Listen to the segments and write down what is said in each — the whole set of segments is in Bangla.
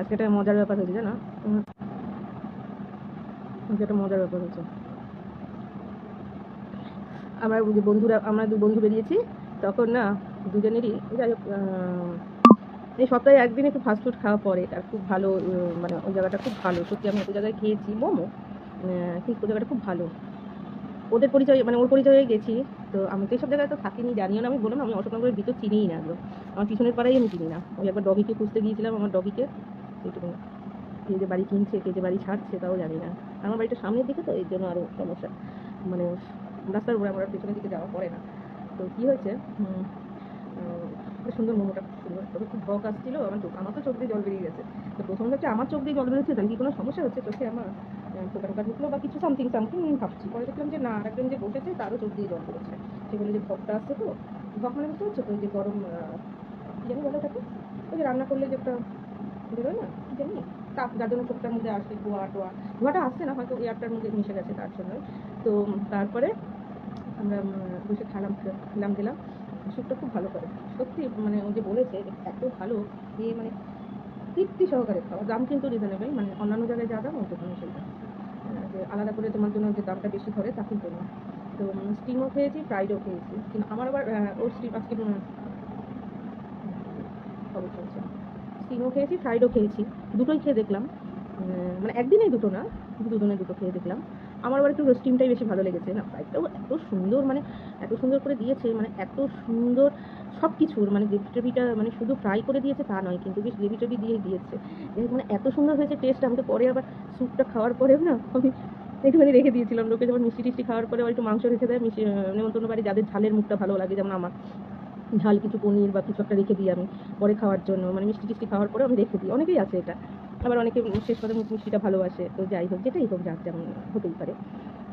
আজকে একটা মজার ব্যাপার হয়েছে, জানো? আজকে একটা মজার ব্যাপার হয়েছে। আমার বন্ধুরা, আমরা দু বন্ধু বেরিয়েছি, তখন না, দুজনেরই, যাই হোক এই সপ্তাহে একদিন একটু ফাস্টফুড খাওয়া পরে আর খুব ভালো মানে ওই জায়গাটা খুব ভালো। সত্যি আমি ওই জায়গায় খেয়েছি, মোমো ঠিক ওই জায়গাটা খুব ভালো। ওদের পরিচয় মানে ওর পরিচয়ে গেছি, তো আমি তো এইসব জায়গায় তো থাকিনি, জানিও না, আমি বললাম, আমি অশোকনগরের ভিতর চিনিই না, একদম। আমার পিছনের পাড়াই আমি চিনি না। ওই একবার ডগিকে খুঁজতে গিয়েছিলাম, আমার ডগিকে। এইটুকু কে যে বাড়ি কিনছে, কে যে বাড়ি ছাড়ছে তাও জানি না। আমার বাড়িটা সামনের দিকে তো, এর জন্য আরও সমস্যা। মানে রাস্তার উপরে আমার পেছনের দিকে যাওয়া পড়ে না। তো কী হয়েছে? সুন্দর মোমোটা সুন্দর তবে খুব ভক আসছিল, আমার চোখ আমার তো চোখ দিয়ে জল বেরিয়ে গেছে। তো প্রথম হচ্ছে আমার চোখ দিয়ে জল বেরোচ্ছে, তাহলে কি কোনো সমস্যা হচ্ছে? চোখে আমার টোকা টোকা ঢুকলো বা কিছু সামথিং সামথিং ভাবছি। পরে দেখলাম যে না আরেকজন যে বসেছে, তারও চোখ দিয়ে জল বেরোচ্ছে। সেগুলো যে ভকটা আসছে তো। ভক মানে বুঝতে পারছ? তো যে গরম কি জানি বলে ওটাকে? ওই যে রান্না করলে যে একটা বেরোয় না কি জানি? তাপ যার জন্য চোখটার মধ্যে আসে ধোয়া টোয়া। ধোয়াটা আসছে না হয়তো এয়ারটার মধ্যে মিশে গেছে তার জন্য। তো তারপরে আমরা বসে খেলাম খেলাম গেলাম স্যুপটা খুব ভালো করে। সত্যি মানে ও যে বলেছে এত ভালো যে মানে তৃপ্তি সহকারে খাওয়া। দাম কিন্তু রিজনেবল মানে অন্যান্য জায়গায় যা দাম ওটা কোনো সেইটা আহ, যে আলাদা করে তোমার জন্য যে দামটা বেশি ধরে তা কিন্তু না। তো স্টিমও খেয়েছি ফ্রাইডও খেয়েছি। কিন্তু আমার আবার ওর স্টিম আজকে খবর চলছে স্টিমও খেয়েছি ফ্রাইডও খেয়েছি। দুটোই খেয়ে দেখলাম। মানে একদিনেই দুটো না দুজনে দুটো খেয়ে দেখলাম। আমার আবার একটু স্টিমটাই বেশি ভালো লেগেছে। না ফ্রাইডটাও এত সুন্দর মানে এত সুন্দর করে দিয়েছে মানে এত সুন্দর সব কিছুর মানে গ্রেভি টেভিটা মানে শুধু ফ্রাই করে দিয়েছে তা নয়, কিন্তু বেশ গ্রেভি টেভি দিয়ে দিয়েছে। মানে এত সুন্দর হয়েছে টেস্ট আমি তো পরে আবার স্যুপটা খাওয়ার পরেও না, আমি একটুখানি রেখে দিয়েছিলাম। লোকে যেমন মিষ্টি টিষ্টি খাওয়ার পরে একটু মাংস রেখে দেয়, মিষ্টি নেমন্তন্ন বাড়ি যাদের ঝালের মুখটা ভালো লাগে, যেমন আমার। ঝাল, কিছু পনির বা কিছু একটা রেখে দিই আমি পরে খাওয়ার জন্য। মানে মিষ্টি টিষ্টি খাওয়ার পরে আমি রেখে দিই। অনেকেই আছে এটা। আবার অনেকে শেষ কথা মিষ্টিটা ভালোবাসে। তো যাই হোক, যেটাই হোক, যার যেমন হতেই পারে।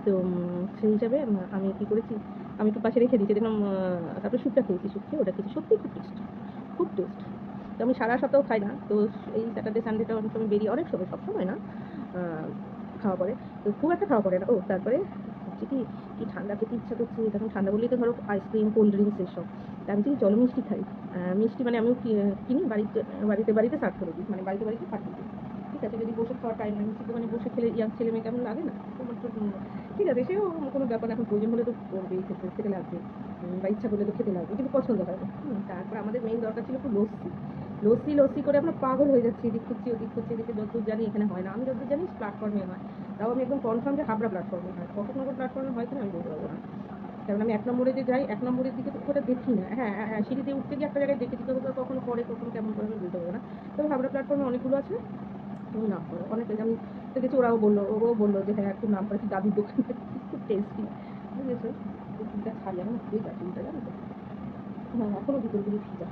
তো সেই হিসাবে আমি কি করেছি, আমি একটু পাশে রেখে দিই। দেখলাম তারপরে স্যুপটা খেয়েছি, স্যুপ খেয়ে ওটা খেয়েছি। সত্যি খুব টেস্ট খুব টেস্ট। তো আমি সারা সপ্তাহ খাই না। তো এই স্যাটারডে সানডেটা অনেক সময় বেরিয়ে, অনেক সময় সব সময় না খাওয়া পরে তো খুব একটা খাওয়া পড়ে না। ও, তারপরে হচ্ছে কি কি ঠান্ডা খেতে ইচ্ছা করছে তখন ঠান্ডা বললেই তো ধরো আইসক্রিম কোল্ড ড্রিঙ্কস এসব। তা আমি যদি জল মিষ্টি খাই। মিষ্টি মানে আমিও কিনি বাড়িতে বাড়িতে বাড়িতে সার্ভ করে দিই। মানে বাড়িতে বাড়িতে পাঠিয়ে দিই। ঠিক আছে যদি বসে খাওয়ার টাইম নেই মিষ্টি দোকানে বসে খেলে ইয়াং ছেলে মেয়ে কেমন লাগে না? তোমার তো ঠিক আছে সেও কোনো ব্যাপার না, এখন প্রয়োজন হলে তো করবেই খেতে খেতে লাগবে। বা ইচ্ছা করলে তো খেতে লাগবে কিন্তু পছন্দ হয় না। তারপর আমাদের মেইন দরকার ছিল একটু লস্যি। লস্যি লস্যি করে আমরা পাগল হয়ে যাচ্ছি এদিক খুঁজছি ওদিক খুঁজছি এদিকে যতদূর জানি এখানে হয় না। আমি যতদূর জানি প্ল্যাটফর্মে হয়। তাও আমি একদম কনফার্ম যে হাবড়া প্ল্যাটফর্মে হয় কটকনগর প্ল্যাটফর্মে হয় কিনা আমি বলতে পারব না। কারণ আমি এক নম্বরে যে যাই এক নম্বরের দিকে তো ওটা দেখি না। হ্যাঁ হ্যাঁ, হ্যাঁ সিঁড়িতে উঠতে গিয়ে একটা জায়গায় দেখেছি তো কখনো পরে কখনো কেমন করে আমি বলতে পারব না। তবে হাবড়া প্ল্যাটফর্মে অনেকগুলো আছে নাম করো অনেক আমি দেখেছি ওরাও বলল ওরাও বলল যে হ্যাঁ খুব নাম করেছি দাদির দোকান খুব টেস্টি ওই ফুলটা খাই আমি খুবই গাছ ফুলটা জানো তো। হ্যাঁ এখনও ভিতরগুলি ভিজা